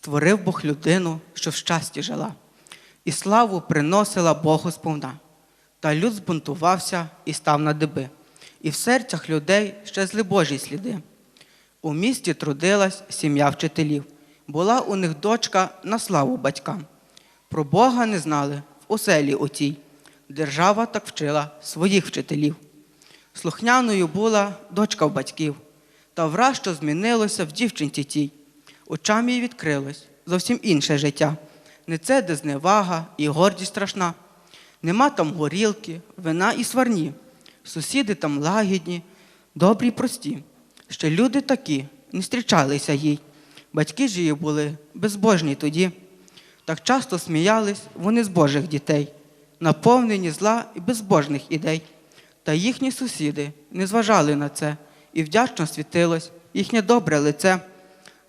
Створив Бог людину, що в щасті жила, і славу приносила Богу сповна. Та люд збунтувався і став на диби, і в серцях людей щезли Божі сліди. У місті трудилась сім'я вчителів, була у них дочка на славу батькам. Про Бога не знали в оселі отій. Держава так вчила своїх вчителів. Слухняною була дочка в батьків, та враз що змінилося в дівчинці тій. Очам їй відкрилось зовсім інше життя. Не це, де зневага і гордість страшна. Нема там горілки, вина і сварні. Сусіди там лагідні, добрі й прості. Ще люди такі не зустрічалися їй. Батьки ж її були безбожні тоді. Так часто сміялись вони з Божих дітей, наповнені зла і безбожних ідей. Та їхні сусіди не зважали на це, і вдячно світилось їхнє добре лице.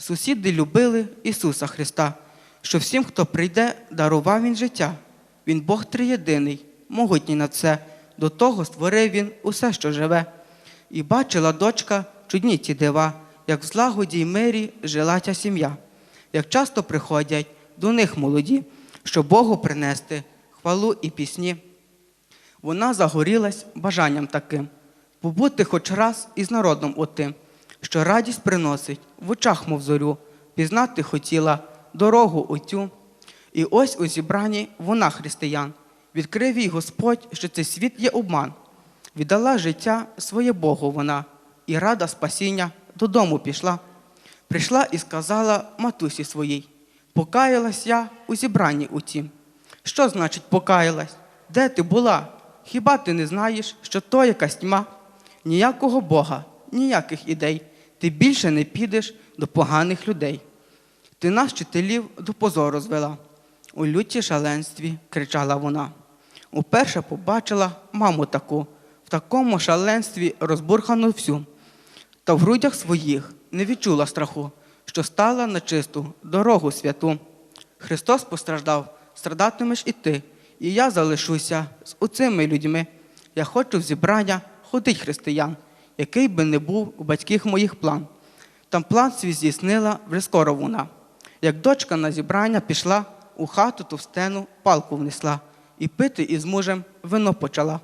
Сусіди любили Ісуса Христа, що всім, хто прийде, дарував Він життя. Він Бог триєдиний, могутній на все. До того створив Він усе, що живе. І бачила дочка чудні ті дива, як в злагоді й мирі жила ця сім'я, як часто приходять до них молоді, щоб Богу принести хвалу і пісні. Вона загорілась бажанням таким побути хоч раз із народом отим, що радість приносить в очах, мов зорю, пізнати хотіла дорогу отю. І ось у зібранні вона християн, відкрив їй Господь, що цей світ є обман. Віддала життя своє Богу вона, і рада спасіння додому пішла. Прийшла і сказала матусі своїй: покаялась я у зібранні утім. Що значить покаялась? Де ти була? Хіба ти не знаєш, що то якась тьма? Ніякого Бога, ніяких ідей. Ти більше не підеш до поганих людей. Ти нас, вчителів, до позору звела. У люті шаленстві кричала вона. Уперше побачила маму таку, в такому шаленстві розбурхану всю, та в грудях своїх не відчула страху, що стала на чисту дорогу святу. Христос постраждав, страдатимеш і ти, і я залишуся з оцими людьми. Я хочу в зібрання ходить християн, який би не був у батьків моїх план. Там план свій здійснила вже скоро вона. Як дочка на зібрання пішла, у хату товстену палку внесла і пити із мужем вино почала.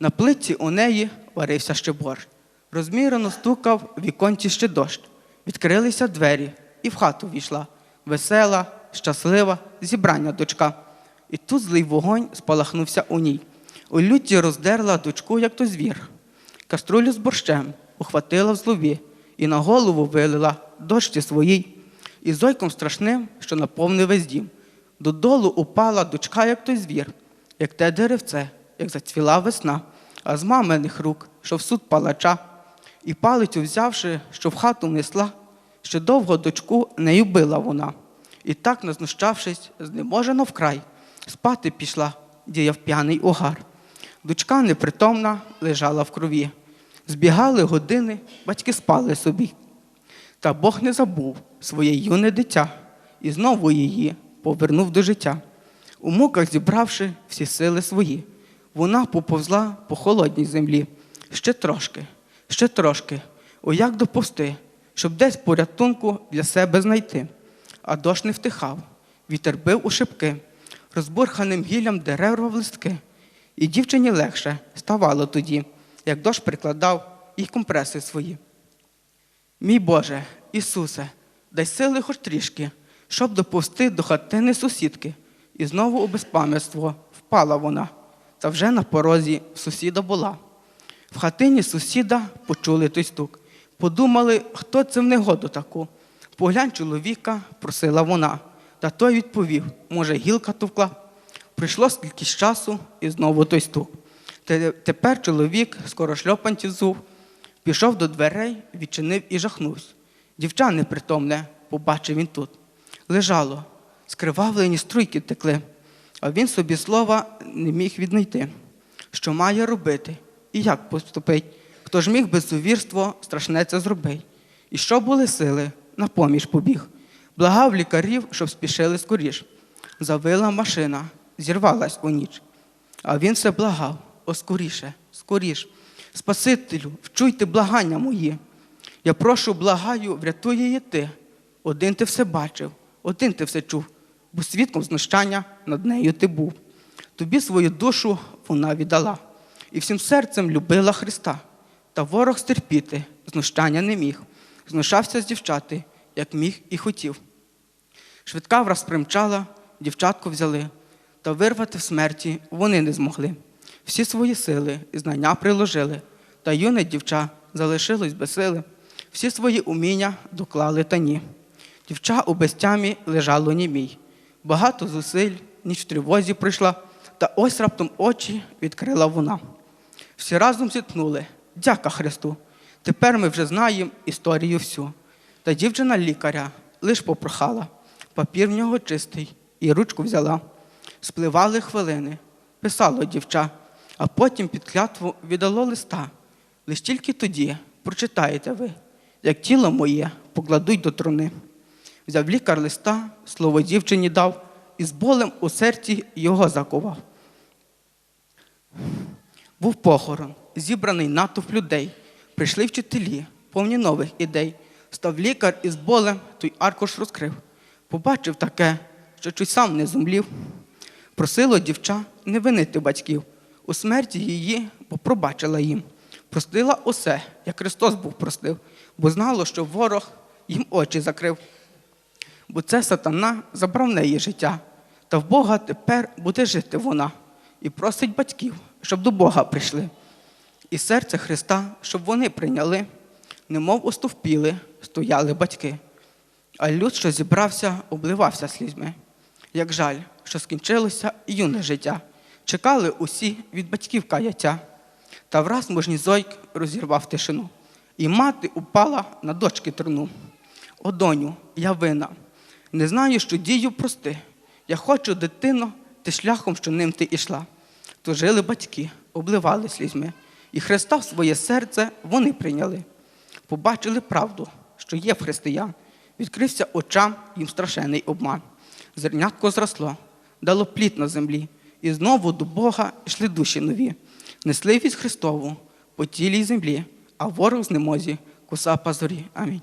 На плитці у неї варився ще борщ. Розмірено стукав в віконці ще дощ. Відкрилися двері, і в хату війшла. Весела, щаслива, зібрання дочка. І тут злий вогонь спалахнувся у ній. У люті роздерла дочку, як то звір. Каструлю з борщем ухватила в злові і на голову вилила дочці своїй. І зойком страшним, що наповнив весь дім. Додолу упала дочка, як той звір, як те деревце, як зацвіла весна, а з маминих рук, що в суд палача, і палицю взявши, що в хату внесла, ще довго дочку нею била вона. І так, назнущавшись, знеможено вкрай, спати пішла, діяв п'яний угар. Дочка непритомна лежала в крові. Збігали години, батьки спали собі. Та Бог не забув своє юне дитя і знову її повернув до життя. У муках зібравши всі сили свої, вона поповзла по холодній землі. Ще трошки, ще трошки, о як доповсти, щоб десь порятунку для себе знайти. А дощ не втихав, вітер бив у шибки, розбурханим гіллям дерев листки. І дівчині легше ставало тоді, як дощ прикладав їй компреси свої. Мій Боже, Ісусе, дай сили хоч трішки, щоб доповсти до хатини сусідки. І знову у безпам'ятство впала вона, та вже на порозі сусіда була. В хатині сусіда почули той стук. Подумали, хто це в негоду таку. Поглянь чоловіка, просила вона, та той відповів, може, гілка товкла. Прийшло скільки часу, і знову той стук. Тепер чоловік скоро шльопанців зув, пішов до дверей, відчинив і жахнувся. Дівча непритомне, побачив він тут. Лежало, скривавлені струйки текли, а він собі слова не міг віднайти. Що має робити і як поступить? Хто ж міг безсовірство страшне це зробить? І що були сили, на поміж побіг. Благав лікарів, щоб спішили скоріш. Завила машина, зірвалась у ніч. А він все благав, о скоріше, скоріш. Спасителю, вчуйте благання мої. Я прошу, благаю, врятуй її ти. Один ти все бачив, Один ти все чув, бо свідком знущання над нею ти був. Тобі свою душу вона віддала, і всім серцем любила Христа. Та ворог стерпіти знущання не міг, знущався з дівчати, як міг і хотів. Швидка враз примчала, дівчатку взяли, та вирвати в смерті вони не змогли. Всі свої сили і знання приложили, та юне дівча залишилось без сили. Всі свої уміння доклали та ні. Дівча у безтямі лежало німій. Багато зусиль, ніч в тривозі прийшла, та ось раптом очі відкрила вона. Всі разом зітхнули. Дяка Христу. Тепер ми вже знаємо історію всю. Та дівчина лікаря лиш попрохала, папір в нього чистий, і ручку взяла. Спливали хвилини, писало дівча, а потім під клятву віддало листа. Лиш тільки тоді прочитаєте ви, як тіло моє покладуть до труни. Взяв лікар листа, слово дівчині дав, і з болем у серці його закував. Був похорон, зібраний натовп людей. Прийшли вчителі, повні нових ідей. Став лікар і з болем той аркуш розкрив. Побачив таке, що чуть сам не зумлів. Просило дівча не винити батьків. У смерті її, бо пробачила їм. Простила усе, як Христос був простив, бо знало, що ворог їм очі закрив. Бо це сатана забрав неї життя, та в Бога тепер буде жити вона і просить батьків, щоб до Бога прийшли. І серце Христа, щоб вони прийняли, немов остовпіли, стояли батьки. А люд, що зібрався, обливався слізьми. Як жаль, що скінчилося юне життя. Чекали усі від батьків каяття. Та враз можній зойк розірвав тишину, і мати упала на дочки труну. О, доню, я вина. Не знаю, що дію прости. Я хочу, дитино, ти шляхом, що ним ти ішла. То жили батьки, обливали слізьми, і Христа в своє серце вони прийняли. Побачили правду, що є в християн. Відкрився очам їм страшенний обман. Зернятко зросло, дало плід на землі, і знову до Бога йшли душі нові. Несли від Христову по тілій землі, а ворог з немозі куса пазорі. Амінь.